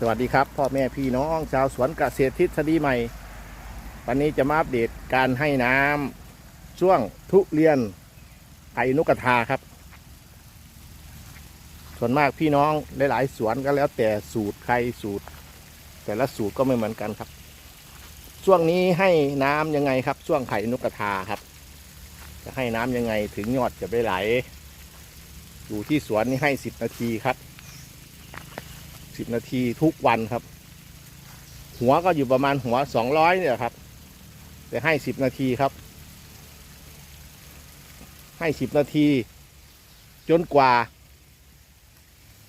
สวัสดีครับ พ่อแม่พี่น้องชาวสวนเกษตรทฤษฎีใหม่ วันนี้จะมาอัปเดตการให้น้ำช่วงทุเรียนไผ่นกกระทาครับ ส่วนมากพี่น้องหลายๆสวนก็แล้วแต่สูตรใครสูตร แต่ละสูตรก็ไม่เหมือนกันครับ ช่วงนี้ให้น้ำยังไงครับ ช่วงไผ่นกกระทาครับ จะให้น้ำยังไงถึงยอดจะไปไหลอยู่ที่สวนนี่ให้สิบนาทีครับ สิบนาทีทุกวันครับ หัวก็อยู่ประมาณหัวสองร้อยเนี่ยครับ แต่ให้สิบนาทีครับ ให้สิบนาที จนกว่า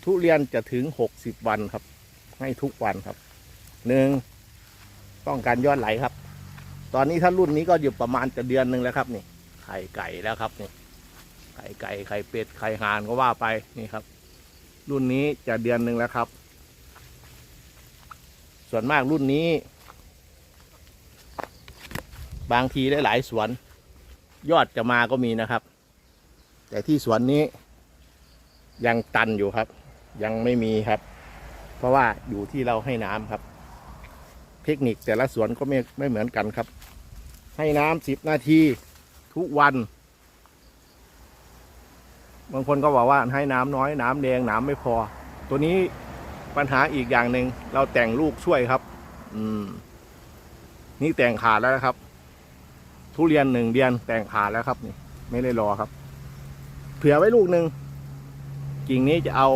ทุเรียนจะถึงหกสิบวันครับ ให้ทุกวันครับหนึ่งป้องกันยอดไหลครับ ตอนนี้ถ้ารุ่นนี้ก็อยู่ประมาณจะเดือนหนึ่งแล้วครับนี่ไข่ไก่แล้วครับนี่ไข่ไก่ไข่เป็ดไข่ห่านก็ว่าไปนี่ครับ รุ่นนี้จะเดือนหนึ่งแล้วครับ ส่วนมากรุ่นนี้ บางทีได้หลายสวน ยอดจะมาก็มีนะครับ แต่ที่สวนนี้ ยังตันอยู่ครับ ยังไม่มีครับ เพราะว่าอยู่ที่เราให้น้ำครับ เทคนิคแต่ละสวนก็ไม่ไม่เหมือนกันครับ ให้น้ำสิบนาทีทุกวันบางคนก็บอกว่าให้น้ำน้อยน้ำแดงน้ำไม่พอ ตัวนี้ ปัญหาอีกอย่างหนึ่งเราแต่งลูกช่วยครับ อืม นี่แต่งขาดแล้วนะครับ ทุเรียนหนึ่งเดือนแต่งขาดแล้วครับ นี่ ไม่ได้รอครับ เผื่อไว้ลูกหนึ่งกิ่งนี้จะเอา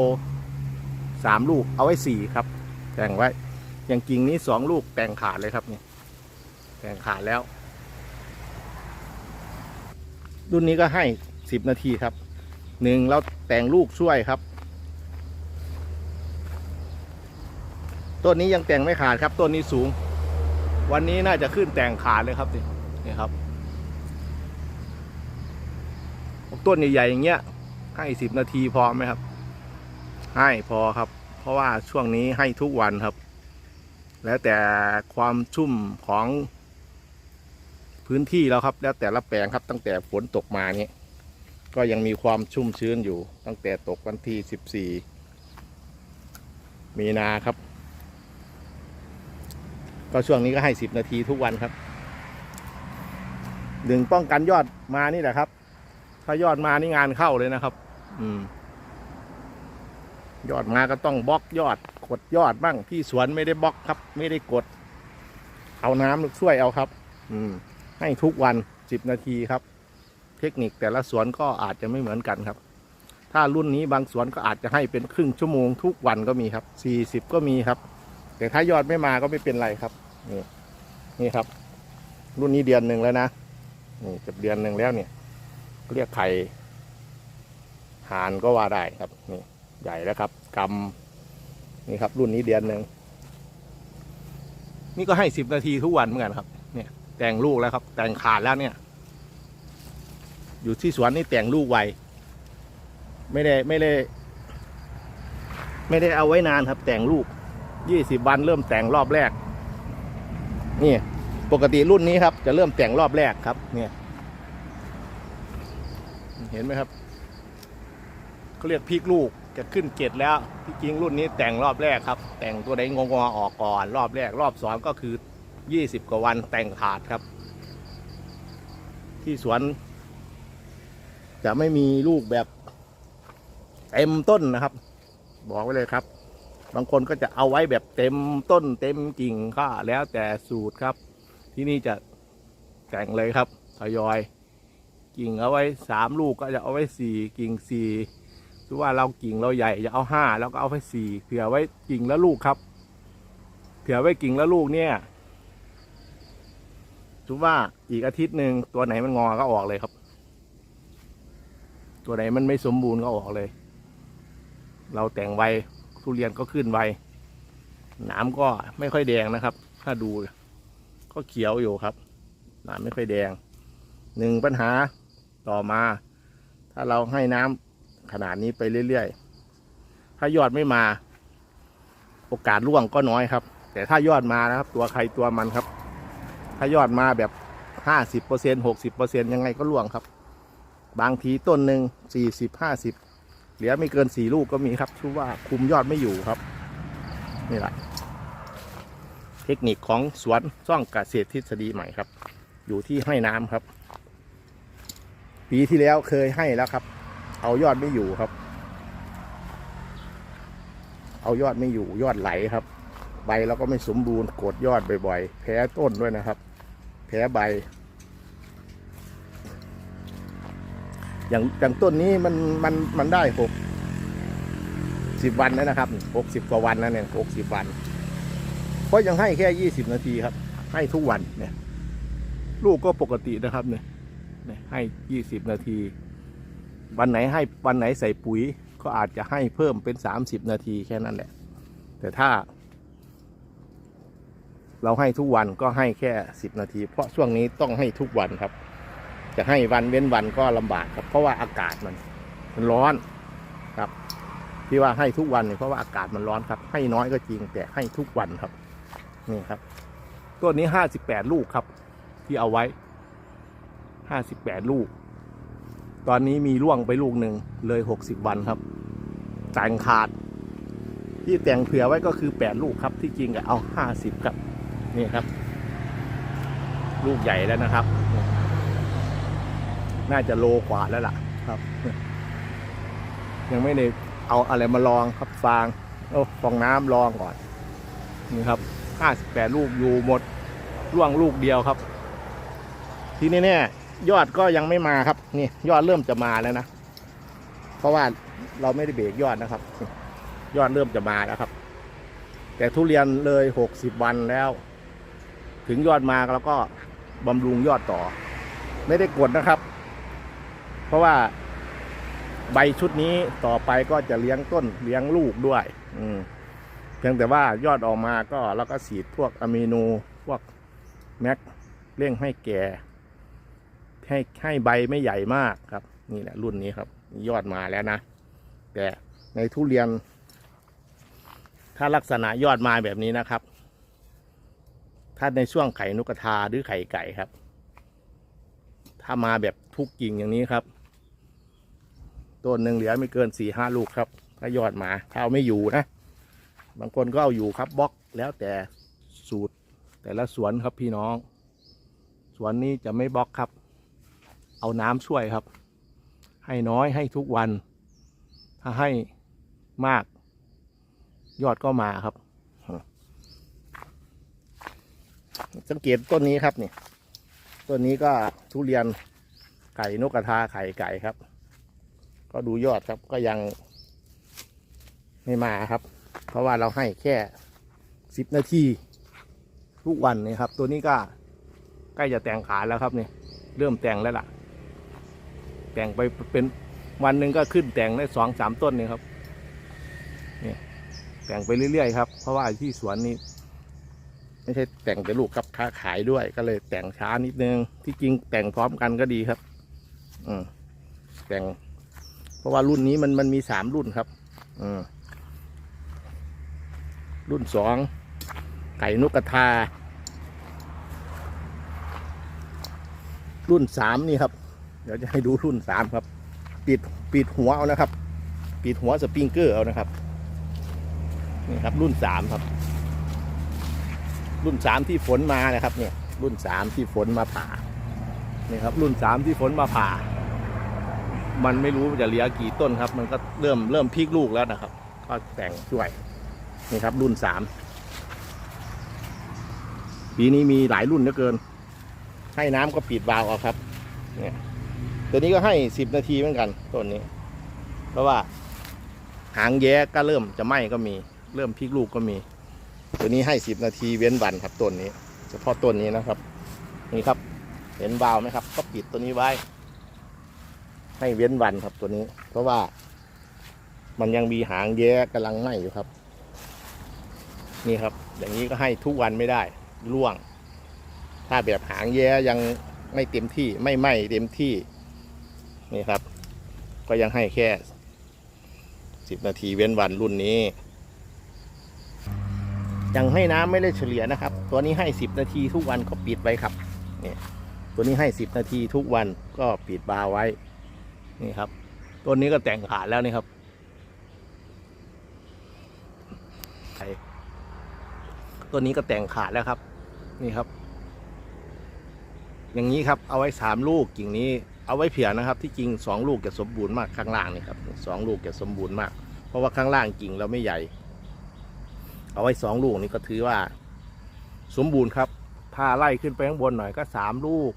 สามลูก เอาไว้สี่ครับ แต่งไว้ อย่างกิ่งนี้สองลูกแต่งขาดเลยครับนี่แต่งขาดแล้ว รุ่นนี้ก็ให้สิบนาทีครับหนึ่งเราแต่งลูกช่วยครับ ต้นนี้ยังแต่งไม่ขาดครับต้นนี้สูง วันนี้น่าจะขึ้นแต่งขาดเลยครับนี่นี่ครับต้นใหญ่ๆอย่างเงี้ยให้สิบนาทีพอไหมครับ ให้พอครับ เพราะว่าช่วงนี้ให้ทุกวันครับ แล้วแต่ความชุ่มของพื้นที่แล้วครับ แล้วแต่ละแปลงครับ ตั้งแต่ฝนตกมานี้ก็ยังมีความชุ่มชื้นอยู่ ตั้งแต่ตกวันที่สิบสี่มีนาครับ ก็ช่วงนี้ก็ให้สิบนาทีทุกวันครับหนึ่งป้องกันยอดมานี่แหละครับ ถ้ายอดมานี่งานเข้าเลยนะครับ อืม ยอดมาก็ต้องบล็อกยอดกดยอดบ้างที่สวนไม่ได้บล็อกครับ ไม่ได้กด เอาน้ำช่วยเอาครับ อืม ให้ทุกวันสิบนาทีครับ เทคนิคแต่ละสวนก็อาจจะไม่เหมือนกันครับ ถ้ารุ่นนี้บางสวนก็อาจจะให้เป็นครึ่งชั่วโมงทุกวันก็มีครับสี่สิบก็มีครับ แต่ถ้ายอดไม่มาก็ไม่เป็นไรครับ นี่นี่ครับ รุ่นนี้เดือนหนึ่งแล้วนะนี่จะเดือนหนึ่งแล้วเนี่ย เรียกไข่หานก็ว่าได้ครับนี่ใหญ่แล้วครับกำนี่ครับ รุ่นนี้เดือนหนึ่งนี่ก็ให้สิบนาทีทุกวันเหมือนกันครับ เนี่ย แต่งลูกแล้วครับ แต่งขาดแล้วเนี่ย อยู่ที่สวนนี่แต่งลูกไวไม่ได้ไม่ได้ ไม่ได้เอาไว้นานครับ แต่งลูกยี่สิบวันเริ่มแต่งรอบแรก นี่ปกติรุ่นนี้ครับ จะเริ่มแต่งรอบแรกครับ เนี่ย เห็นไหมครับเขาเรียกพริกลูกจะขึ้นเกตแล้วที่จริงรุ่นนี้แต่งรอบแรกครับ แต่งตัวใดงงๆออกก่อน รอบแรก รอบสองก็คือยี่สิบกว่าวันแต่งขาดครับ ที่สวน จะไม่มีลูกแบบเต็มต้นนะครับ บอกไว้เลยครับ บางคนก็จะเอาไว้แบบเต็มต้นเต็มกิ่งก็แล้วแต่สูตรครับ ที่นี่จะแต่งเลยครับทยอย กิ่งเอาไว้สามลูกก็จะเอาไว้สี่กิ่งสี่ถือว่าเรากิ่งเราใหญ่จะเอาห้าแล้วก็เอาไว้สี่เผื่อไว้กิ่งละลูกครับ เผื่อไว้กิ่งละลูกเนี่ยถือว่าอีกอาทิตย์หนึ่งตัวไหนมันงอก็ออกเลยครับ ตัวไหนมันไม่สมบูรณ์ก็ออกเลย เราแต่งไว ทุเรียนก็ขึ้นไวหนามก็ไม่ค่อยแดงนะครับ ถ้าดูก็เขียวอยู่ครับ หนามไม่ค่อยแดงหนึ่งปัญหาต่อมา ถ้าเราให้น้ำขนาดนี้ไปเรื่อยๆ ถ้ายอดไม่มา โอกาสร่วงก็น้อยครับ แต่ถ้ายอดมานะครับ ตัวใครตัวมันครับ ถ้ายอดมาแบบห้าสิบเปอร์เซ็นหกสิบเปอร์เซ็นยังไงก็ร่วงครับ บางทีต้นหนึ่งสี่สิบห้าสิบ เหลือไม่เกินสี่ลูกก็มีครับชื่อว่าคุมยอดไม่อยู่ครับนี่แหละเทคนิคของสวนซ่องเกษตรทฤษฎีใหม่ครับ อยู่ที่ให้น้ำครับ ปีที่แล้วเคยให้แล้วครับ เอายอดไม่อยู่ครับ เอายอดไม่อยู่ยอดไหลครับ ใบแล้วก็ไม่สมบูรณ์กดยอดบ่อยๆ แพ้ต้นด้วยนะครับ แพ้ใบ อย่างอย่างต้นนี้มันมันมันได้หกสิบวันแล้วนะครับหกสิบกว่าวันแล้วเนี่ยหกสิบวัน เพราะยังให้แค่ยี่สิบนาทีครับ ให้ทุกวันเนี่ย ลูกก็ปกตินะครับเนี่ยเนี่ยให้ยี่สิบนาที วันไหนให้วันไหนใส่ปุ๋ย ก็อาจจะให้เพิ่มเป็นสามสิบนาทีแค่นั้นแหละ แต่ถ้า เราให้ทุกวันก็ให้แค่สิบนาที เพราะช่วงนี้ต้องให้ทุกวันครับ จะให้วันเว้นวันก็ลำบากครับ เพราะว่าอากาศมันมันร้อนครับ ที่ว่าให้ทุกวันเนี่ยเพราะว่าอากาศมันร้อนครับ ให้น้อยก็จริงแต่ให้ทุกวันครับนี่ครับต้นนี้ห้าสิบแปดลูกครับ ที่เอาไว้ห้าสิบแปดลูก ตอนนี้มีร่วงไปลูกหนึ่งเลยหกสิบวันครับแต่งขาด ที่แต่งเผื่อไว้ก็คือแปดลูกครับ ที่จริงอะเอาห้าสิบครับ นี่ครับ ลูกใหญ่แล้วนะครับ น่าจะโลกว่าแล้วล่ะครับ ยังไม่ได้เอาอะไรมาลองครับฟางโอ้ฟองน้ำลองก่อน นี่ครับห้าสิบแปดลูกอยู่หมดร่วงลูกเดียวครับ ทีนี้เนี่ยยอดก็ยังไม่มาครับ นี่ ยอดเริ่มจะมาแล้วนะเพราะว่าเราไม่ได้เบรกยอดนะครับ ยอดเริ่มจะมาแล้วครับ แต่ทุเรียนเลยหกสิบวันแล้ว ถึงยอดมาแล้วก็บำรุงยอดต่อ ไม่ได้กดนะครับเพ ราะว่าใบชุดนี้ต่อไปก็จะเลี้ยงต้นเลี้ยงลูกด้วย อืมเพียงแต่ว่ายอดออกมาก็เราก็ฉีดพวกอะมิโนพวกแม็กเร่งให้แก่ ให้ให้ใบไม่ใหญ่มากครับ นี่แหละรุ่นนี้ครับ ยอดมาแล้วนะ แต่ในทุเรียน ถ้าลักษณะยอดมาแบบนี้นะครับ ถ้าในช่วงไข่นกกระทาหรือไข่ไก่ครับ ถ้ามาแบบทุกกิ่งอย่างนี้ครับ ต้นหนึ่งเหลือไม่เกินสี่ห้าลูกครับ ถ้ายอดมาถ้าเอาไม่อยู่นะ บางคนก็เอาอยู่ครับบล็อกแล้วแต่สูตร แต่ละสวนครับพี่น้อง สวนนี้จะไม่บล็อกครับ เอาน้ำช่วยครับ ให้น้อยให้ทุกวัน ถ้าให้มาก ยอดก็มาครับ สังเกตต้นนี้ครับนี่ต้นนี้ก็ทุเรียนไก่นกกระทาไข่ไก่ครับ ก็ดูยอดครับก็ยังไม่มาครับ เพราะว่าเราให้แค่สิบนาทีทุกวันนี่ครับ ตัวนี้ก็ใกล้จะแต่งขาแล้วครับนี่เริ่มแต่งแล้วล่ะ แต่งไปเป็นวันหนึ่งก็ขึ้นแต่งได้สองสามต้นนี่ครับนี่แต่งไปเรื่อยๆครับ เพราะว่าที่สวนนี้ไม่ใช่แต่งแต่ลูกครับค้าขายด้วยก็เลยแต่งช้านิดนึงที่จริงแต่งพร้อมกันก็ดีครับ อืมแต่ง เพราะว่ารุ่นนี้มันมันมีสามรุ่นครับอรุ่นสองไก่นกกระทา รุ่นสามนี่ครับ เดี๋ยวจะให้ดูรุ่นสามครับ ปิดปิดหัวเอานะครับ ปิดหัวสปริงเกอร์เอานะครับนี่ครับ รุ่นสามครับ รุ่นสามที่ฝนมานะครับ เนี่ย รุ่นสามที่ฝนมาผ่านี่ครับ รุ่นสามที่ฝนมาผ่า มันไม่รู้จะเหลือกี่ต้นครับ มันก็เริ่มเริ่มพลิกลูกแล้วนะครับ ก็แต่งช่วยนี่ครับรุ่นสามปีนี้มีหลายรุ่นเหลือเกิน ให้น้ำก็ปิดวาล์วเอาครับ เนี่ยตัวนี้ก็ให้สิบนาทีเหมือนกันต้นนี้ เพราะว่าหางแย้ก็เริ่มจะไหม้ก็มี เริ่มพลิกลูกก็มี ตัวนี้ให้สิบนาทีเว้นวันครับต้นนี้ เฉพาะต้นนี้นะครับ นี่ครับ เห็นวาล์วไหมครับ ก็ปิดตัวนี้ไว้ ให้เว้นวันครับตัวนี้ เพราะว่ามันยังมีหางแย้กำลังไหมอยู่ครับ นี่ครับ อย่างนี้ก็ให้ทุกวันไม่ได้ร่วง ถ้าแบบหางแย้ยังไม่เต็มที่ไม่ไหมเต็มที่ นี่ครับ ก็ยังให้แค่สิบนาทีเว้นวันรุ่นนี้ ยังให้น้ำไม่ได้เฉลี่ยนะครับ ตัวนี้ให้สิบนาทีทุกวันก็ปิดไว้ครับนี่ตัวนี้ให้สิบนาทีทุกวันก็ปิดบาร์ไว้ นี่ครับต้นนี้ก็แต่งขาดแล้วนี่ครับตัวนี้ก็แต่งขาดแล้วครับ นี่ครับ อย่างนี้ครับเอาไว้สามลูกกิ่งนี้เอาไว้เผื่อนะครับ ที่จริงสองลูกจะสมบูรณ์มากข้างล่างนี่ครับสองลูกจะสมบูรณ์มาก เพราะว่าข้างล่างกิ่งเราไม่ใหญ่ เอาไว้สองลูกนี่ก็ถือว่า สมบูรณ์ครับพาไล่ขึ้นไปข้างบนหน่อยก็สามลูก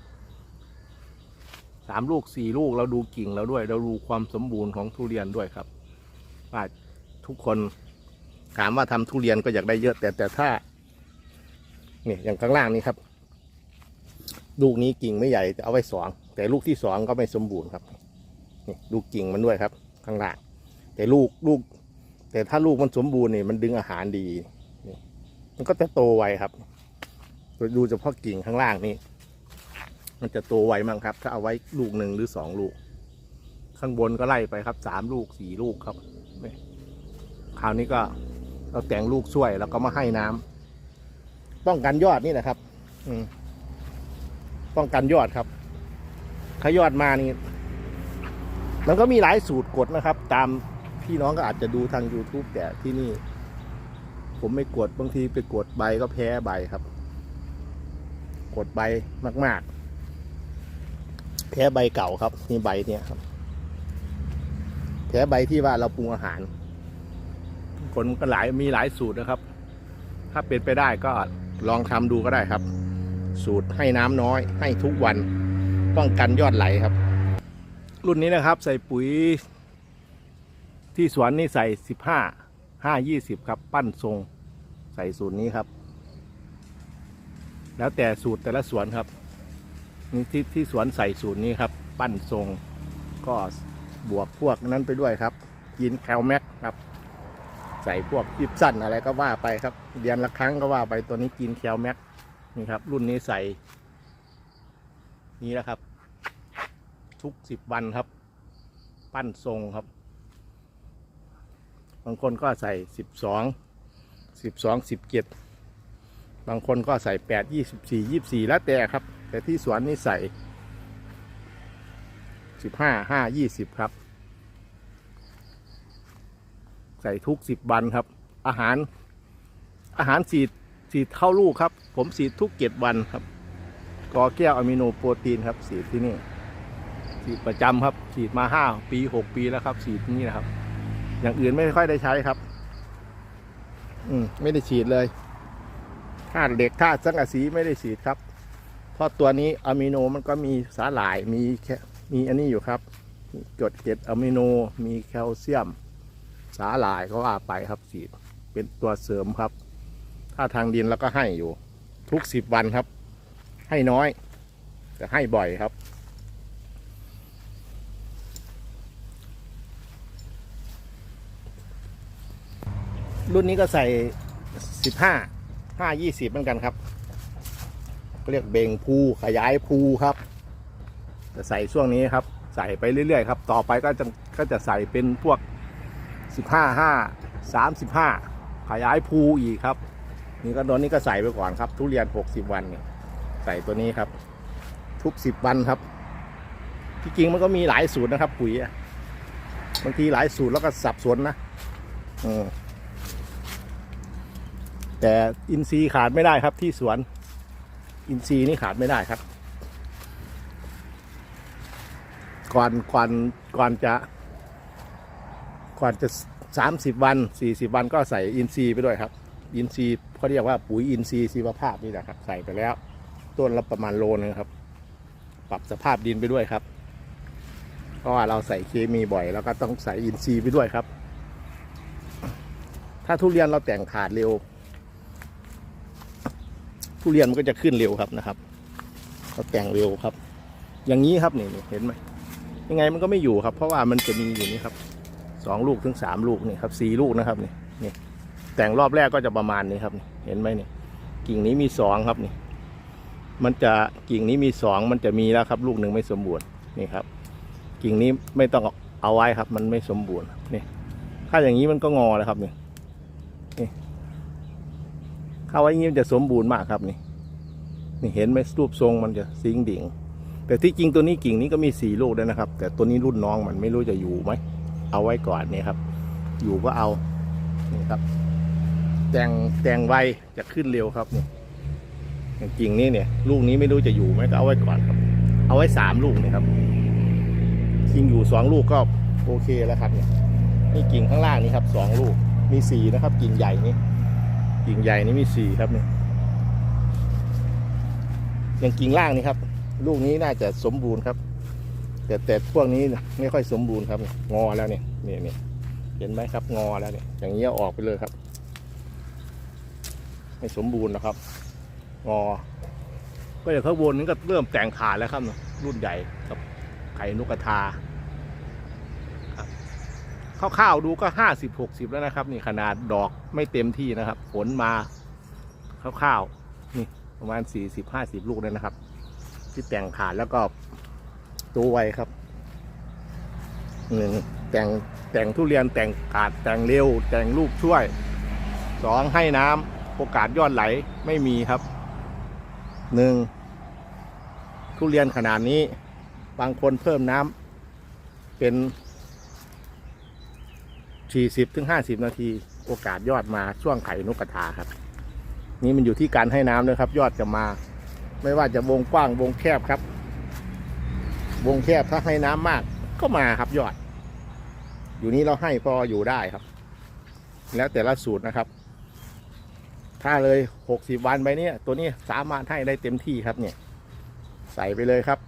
สามลูกสี่ลูกเราดูกิ่งเราด้วย เราดูความสมบูรณ์ของทุเรียนด้วยครับว่าทุกคนถามว่าทำทุเรียนก็อยากได้เยอะ แต่แต่ถ้าเนี่ยอย่างข้างล่างนี้ครับ ลูกนี้กิ่งไม่ใหญ่จะเอาไว้สองแต่ลูกที่สองก็ไม่สมบูรณ์ครับนี่ดูกิ่งมันด้วยครับ ข้างล่าง แต่ลูกลูก แต่ถ้าลูกมันสมบูรณ์นี่มันดึงอาหารดีนี่มันก็จะโตไวครับ ดูเฉพาะกิ่งข้างล่างนี่ มันจะโตไวมั้งครับ ถ้าเอาไว้ลูกหนึ่งหรือสองลูก ข้างบนก็ไล่ไปครับสามลูกสี่ลูกครับคราวนี้ก็เราแต่งลูกช่วยแล้วก็มาให้น้ำป้องกันยอดนี่แหละครับ อืมป้องกันยอดครับถ้ายอดมานี่มันก็มีหลายสูตรกดนะครับ ตามพี่น้องก็อาจจะดูทาง YouTube แต่ที่นี่ ผมไม่กดบางทีไปกดใบก็แพ้ใบครับ กดใบมาก ๆ แพ้ใบเก่าครับนี่ใบเนี่ยครับ แพ้ใบที่ว่าเราปรุงอาหาร คนก็หลายมีหลายสูตรนะครับ ถ้าเป็นไปได้ก็ลองทำดูก็ได้ครับ สูตรให้น้ำน้อย ให้ทุกวันป้องกันยอดไหลครับ รุ่นนี้นะครับ ใส่ปุ๋ย ที่สวนนี่ใส่สิบห้าห้ายี่สิบครับ ปั้นทรง ใส่สูตรนี้ครับ แล้วแต่สูตรแต่ละสวนครับ นี่ที่ที่สวนใส่สูตรนี้ครับ ปั้นทรงก็บวกพวกนั้นไปด้วยครับกินแคลแม็กครับ ใส่พวกยิบสั้นอะไรก็ว่าไปครับเดือนละครั้งก็ว่าไปตัวนี้กินแคลแม็กนี่ครับ รุ่นนี้ใส่ นี่นะครับ ทุกสิบวันครับ ปั้นทรงครับ บางคนก็ใส่สิบสองสิบสองสิบเจ็ดบางคนก็ใส่แปดยี่สิบสี่ยี่สี่แล้วแต่ครับ แต่ที่สวนนี่ใส่สิบห้าห้ายี่สิบครับ ใส่ทุกสิบวันครับ อาหาร อาหารสีดสีดเข้าลูกครับ ผมสีดทุกเจ็ดวันครับกอแก้วอะมิโนโปรตีนครับสีดที่นี่ฉีดประจำครับฉีดมาห้าปีหกปีแล้วครับฉีดนี่นะครับ อย่างอื่นไม่ค่อยได้ใช้ครับ อืมไม่ได้ฉีดเลยธาตุเหล็กธาตุสังกะสีไม่ได้ฉีดครับ เพราะตัวนี้อะมิโนมันก็มีสาหร่ายมีแค่มีอันนี้อยู่ครับมีกรดเกล็ดอะมิโนมีแคลเซียม สาหร่ายก็ว่าไปครับฉีเป็นตัวเสริมครับ ถ้าทางดินแล้วก็ให้อยู่ ทุกสิบวันครับ ให้น้อย แต่ให้บ่อยครับรุ่นนี้ก็ใส่สิบห้าห้ายี่สิบเหมือนกันครับ เรียกเบ่งภูขยายภูครับ จะใส่ช่วงนี้ครับ ใส่ไปเรื่อยๆครับ ต่อไปก็จะก็จะใส่เป็นพวกสิบห้าห้าสามสิบห้าขยายภูอีกครับ นี่ก็ตอนนี้ก็ใส่ไปก่อนครับ ทุเรียนหกสิบวันเนี่ยใส่ตัวนี้ครับ ทุกสิบวันครับ ที่จริงมันก็มีหลายสูตรนะครับ ปุ๋ยบางทีหลายสูตรแล้วก็สับสนนะอืมแต่อินทรีย์ขาดไม่ได้ครับที่สวน อินทรีย์นี่ขาดไม่ได้ครับ ก่อนก่อนก่อนจะ ก่อนจะสามสิบวันสี่สิบวันก็ใส่อินทรีย์ไปด้วยครับ อินทรีย์เขาเรียกว่าปุ๋ยอินทรีย์ชีวภาพนี่แหละครับ ใส่ไปแล้ว ต้นละประมาณโลนึงครับ ปรับสภาพดินไปด้วยครับ เพราะว่าเราใส่เคมีบ่อยแล้วก็ต้องใส่อินทรีย์ไปด้วยครับ ถ้าทุเรียนเราแต่งขาดเร็ว ทุเรียนมันก็จะขึ้นเร็วครับนะครับเราแต่งเร็วครับ อย่างนี้ครับนี่นเห็นไหมยังไงมันก็ไม่อยู่ครับ เพราะว่ามันจะมีอยู่นี่ครับสองลูกถึงสามลูกนี่ครับสี่ลูกนะครับนี่นี่แต่งรอบแรกก็จะประมาณนี้ครับเห็นไหมนี่กิ่งนี้มีสองครับนี่ มันจะกิ่งนี้มีสองมันจะมีแล้วครับ ลูกหนึ่งไม่สมบูรณ์นี่ครับ กิ่งนี้ไม่ต้องเอาไว้ครับ มันไม่สมบูรณ์นี่ถ้าอย่างนี้มันก็งอแล้วครับนี่เข้าไว้อย่างนี้มันจะสมบูรณ์มากครับนี่นี่เห็นไหมรูปทรงมันจะซิงดิ่ง แต่ที่จริงตัวนี้กิ่งนี้ก็มีสี่ลูกด้วยนะครับ แต่ตัวนี้รุ่นน้องมันไม่รู้จะอยู่ไหมเอาไว้ก่อนนี่ครับ อยู่ก็เอานี่ครับ แต่งแต่งไวจะขึ้นเร็วครับนี่อย่างกิ่งนี้เนี่ย ลูกนี้ไม่รู้จะอยู่ไหมก็เอาไว้ก่อนครับ เอาไว้สามลูกนี่ครับกิ่งอยู่สองลูกก็โอเคแล้วครับเนี่ยนี่กิ่งข้างล่างนี่ครับสองลูกมีสี่นะครับ กิ่งใหญ่นี่ กิ่งใหญ่นี่มีสี่ครับเนี่ยอย่างกิ่งล่างนี่ครับ ลูกนี้น่าจะสมบูรณ์ครับ แต่แต่พวกนี้ไม่ค่อยสมบูรณ์ครับ งอแล้วเนี่ยเนี่ยเนี่ยเห็นไหมครับ งอแล้วเนี่ย อย่างนี้เออกไปเลยครับ ไม่สมบูรณ์นะครับ งอ ก็อย่างข้างบนนี้ก็เริ่มแต่งขาแล้วครับ รุ่นใหญ่กับไข่นกกระทา คร่าวๆดูก็ห้าสิบหกสิบแล้วนะครับ นี่ขนาดดอกไม่เต็มที่นะครับ ฝนมาคร่าวๆนี่ประมาณสี่สิบห้าสิบลูกเลยนะครับ ที่แต่งขาดแล้วก็ตัวไวครับหนึ่งแต่งแต่งทุเรียนแต่งกาดแต่งเร็ว แต่งลูกช่วยสองให้น้ำโอกาสยอดไหลไม่มีครับหนึ่งทุเรียนขนาดนี้ บางคนเพิ่มน้ำเป็น สี่สิบถึงห้าสิบนาที โอกาสยอดมาช่วงไข่นกกระทาครับ นี่มันอยู่ที่การให้น้ำด้วยครับ ยอดจะมา ไม่ว่าจะวงกว้างวงแคบครับ วงแคบถ้าให้น้ำมากก็มาครับยอด อยู่นี้เราให้พออยู่ได้ครับ แล้วแต่ละสูตรนะครับ ถ้าเลยหกสิบวันไปเนี่ย ตัวนี้สามารถให้ได้เต็มที่ครับเนี่ย ใส่ไปเลยครับ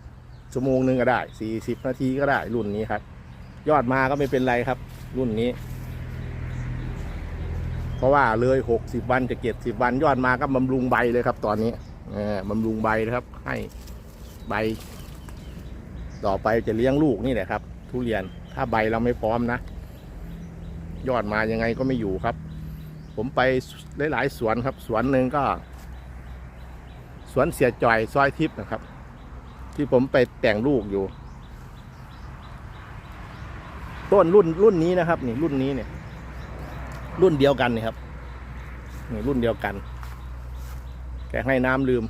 ชั่วโมงหนึ่งก็ได้สี่สิบนาทีก็ได้รุ่นนี้ครับ ยอดมาก็ไม่เป็นไรครับ รุ่นนี้ เพราะว่าเลยหกสิบวันจะเจ็ดสิบวันยอดมาก็บำรุงใบเลยครับ ตอนนี้บำรุงใบนะครับ ให้ใบ ต่อไปจะเลี้ยงลูกนี่แหละครับ ทุเรียนถ้าใบเราไม่พร้อมนะ ยอดมายังไงก็ไม่อยู่ครับ ผมไปหลายๆสวนครับ สวนหนึ่งก็ สวนเสียจ่อยซอยทิพย์นะครับ ที่ผมไปแต่งลูกอยู่ ต้นรุ่นรุ่นนี้นะครับนี่รุ่นนี้เนี่ย รุ่นเดียวกันนี่ครับนี่รุ่นเดียวกัน แกให้น้ำลืม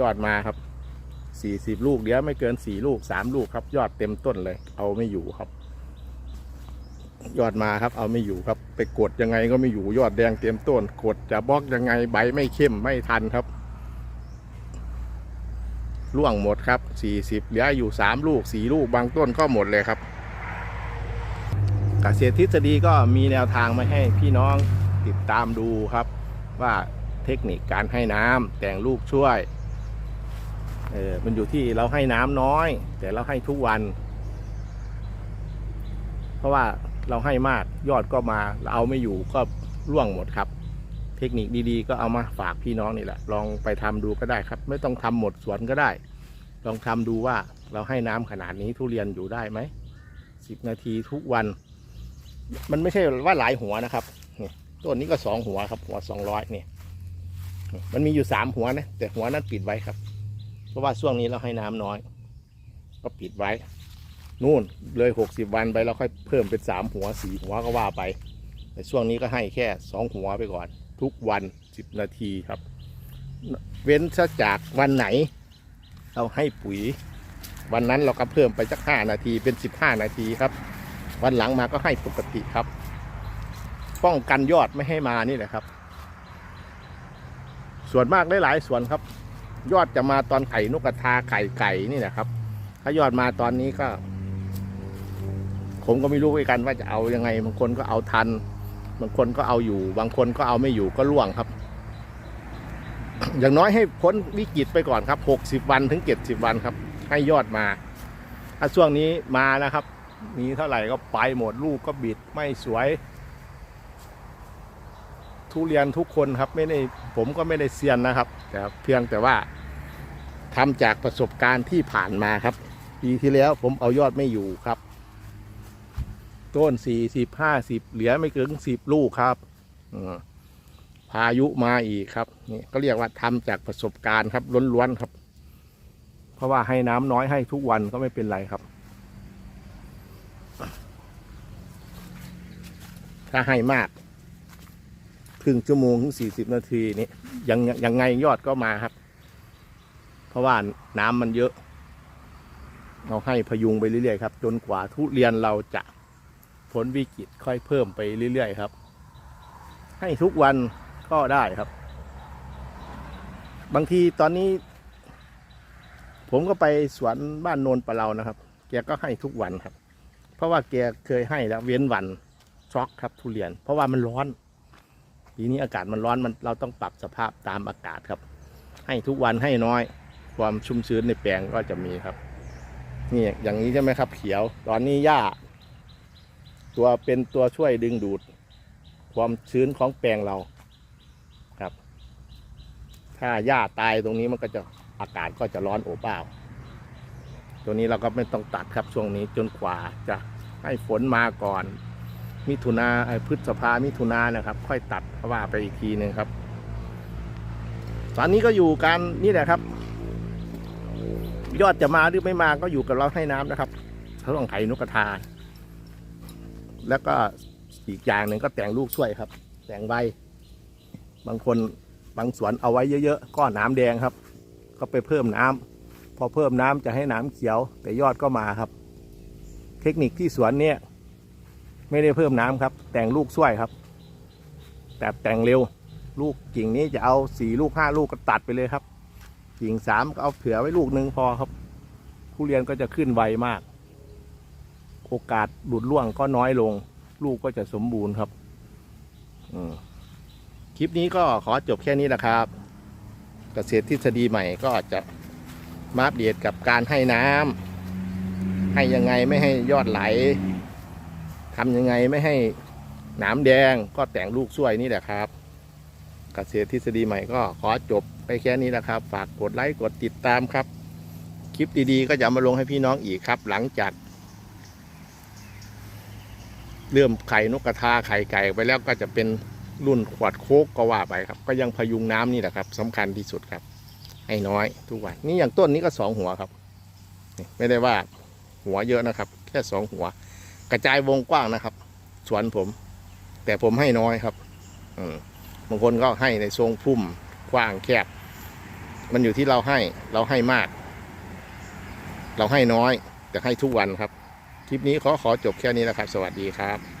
ยอดมาครับสี่สิบลูกเดี๋ยวไม่เกินสี่ลูกสามลูกครับ ยอดเต็มต้นเลย เอาไม่อยู่ครับ ยอดมาครับ เอาไม่อยู่ครับ ไปกดยังไงก็ไม่อยู่ยอดแดงเต็มต้น กดจะบล็อกยังไงใบไม่เข้มไม่ทันครับร่วงหมดครับสี่สิบเหลืออยู่สามลูกสี่ลูกบางต้นก็หมดเลยครับ กษตรทฤษฎีก็มีแนวทางมาให้พี่น้องติดตามดูครับ ว่าเทคนิคการให้น้ำแต่งลูกช่วยเออมันอยู่ที่เราให้น้ำน้อย แต่เราให้ทุกวัน เพราะว่าเราให้มากยอดก็มาเราเอาไม่อยู่ก็ร่วงหมดครับ เทคนิคดีๆ ก็เอามาฝากพี่น้องนี่แหละ ลองไปทำดูก็ได้ครับ ไม่ต้องทำหมดสวนก็ได้ ลองทำดูว่าเราให้น้ำขนาดนี้ทุเรียนอยู่ได้ไหมสิบนาทีทุกวัน มันไม่ใช่ว่าหลายหัวนะครับนี่ต้นนี้ก็สองหัวครับหัวสองร้อยนี่นี่มันมีอยู่สามหัวนะแต่หัวนั้นปิดไว้ครับ เพราะว่าช่วงนี้เราให้น้ำน้อย ก็ปิดไว้ นู่นเลยหกสิบวันไปเราค่อยเพิ่มเป็นสามหัวสี่หัวก็ว่าไป แต่ช่วงนี้ก็ให้แค่สองหัวไปก่อน ทุกวันสิบนาทีครับ เว้นซะจากวันไหน เราให้ปุ๋ย วันนั้นเราก็เพิ่มไปสักห้านาทีเป็นสิบห้านาทีครับ วันหลังมาก็ให้ปกติครับ ป้องกันยอดไม่ให้มานี่แหละครับ ส่วนมากหลายๆส่วนครับ ยอดจะมาตอนไข่นกกระทาไข่ไก่นี่แหละครับ ถ้ายอดมาตอนนี้ก็ ผมก็ไม่รู้เหมือนกันว่าจะเอายังไงบางคนก็เอาทันบางคนก็เอาอยู่ บางคนก็เอาไม่อยู่ก็ล่วงครับ อย่างน้อยให้พ้นวิกฤตไปก่อนครับหกสิบวันถึงเจ็ดสิบวันครับ ให้ยอดมาถ้าช่วงนี้มานะครับ มีเท่าไหร่ก็ไปหมดลูกก็บิดไม่สวย ทุเรียนทุกคนครับไม่ได้ผมก็ไม่ได้เซียนนะครับ แต่เพียงแต่ว่าทำจากประสบการณ์ที่ผ่านมาครับ ปีที่แล้วผมเอายอดไม่อยู่ครับ ต้นสี่สิบห้าสิบเหลือไม่เกินสิบลูกครับอืมพายุมาอีกครับนี่ก็เรียกว่าทำจากประสบการณ์ครับล้วนๆครับ เพราะว่าให้น้ำน้อยให้ทุกวันก็ไม่เป็นไรครับ ถ้าให้มากครึ่งชั่วโมงถึงสี่สิบนาทีนี่ยังยังไงยอดก็มาครับ เพราะว่าน้ำมันเยอะ เราให้พยุงไปเรื่อยๆครับ จนกว่าทุเรียนเราจะพ้นวิกฤตค่อยเพิ่มไปเรื่อยๆครับ ให้ทุกวันก็ได้ครับ บางทีตอนนี้ ผมก็ไปสวนบ้านโนนปะเรานะครับ แกก็ให้ทุกวันครับ เพราะว่าแกเคยให้แล้วเว้นวัน ช็อกครับทุเรียน เพราะว่ามันร้อนปีนี้อากาศมันร้อนมันเราต้องปรับสภาพตามอากาศครับ ให้ทุกวันให้น้อย ความชุ่มชื้นในแปลงก็จะมีครับ นี่อย่างนี้ใช่ไหมครับ เขียว ตอนนี้หญ้า ตัวเป็นตัวช่วยดึงดูด ความชื้นของแปลงเราครับ ถ้าหญ้าตายตรงนี้มันก็จะอากาศก็จะร้อนอบอ้าวตัวนี้เราก็ไม่ต้องตัดครับช่วงนี้จนกว่าจะให้ฝนมาก่อน มิถุนาพฤษภามิถุนานะครับ ค่อยตัดพะว่าไปอีกทีหนึ่งครับ ตอนนี้ก็อยู่กันนี่แหละครับ ยอดจะมาหรือไม่มาก็อยู่กับเราให้น้ำนะครับเขาต้องไถนกกระทา แล้วก็อีกอย่างหนึ่งก็แต่งลูกช่วยครับ แต่งใบบางคนบางสวนเอาไว้เยอะๆก็น้ำแดงครับ ก็ไปเพิ่มน้ำพอเพิ่มน้ำจะให้น้ำเขียว แต่ยอดก็มาครับ เทคนิคที่สวนเนี่ย ไม่ได้เพิ่มน้ำครับ แต่งลูกช่วยครับ แต่แต่งเร็ว ลูกกิ่งนี้จะเอาสี่ลูกห้าลูกก็ตัดไปเลยครับ กิ่งสามก็เอาเผื่อไว้ลูกหนึ่งพอครับผู้เรียนก็จะขึ้นไวมาก โอกาสหลุดร่วงก็น้อยลง ลูกก็จะสมบูรณ์ครับคลิปนี้ก็ขอจบแค่นี้นะครับ เกษตรทฤษฎีใหม่ก็จะมาอัปเดตกับการให้น้ำให้ยังไงไม่ให้ยอดไหล ทำยังไงไม่ให้หนามแดงก็แต่งลูกช่วยนี่แหละครับเกษตรทฤษฎีใหม่ก็ขอจบไปแค่นี้นะครับ ฝากกดไลค์กดติดตามครับ คลิปดีๆ ก็จะมาลงให้พี่น้องอีกครับ หลังจาก เริ่มไข่นกกระทาไข่ไก่ไปแล้วก็จะเป็นรุ่นขวดโคกก็ว่าไปครับ ก็ยังพยุงน้ำนี่แหละครับสำคัญที่สุดครับ ให้น้อยทุกวัน นี่อย่างต้นนี้ก็สองหัวครับ ไม่ได้ว่าหัวเยอะนะครับ แค่สองหัว กระจายวงกว้างนะครับ สวนผม แต่ผมให้น้อยครับอบางคนก็ให้ในทรงพุ่มกว้างแคบ มันอยู่ที่เราให้เราให้มาก เราให้น้อย แต่ให้ทุกวันครับ คลิปนี้ขอขอจบแค่นี้นะครับ สวัสดีครับ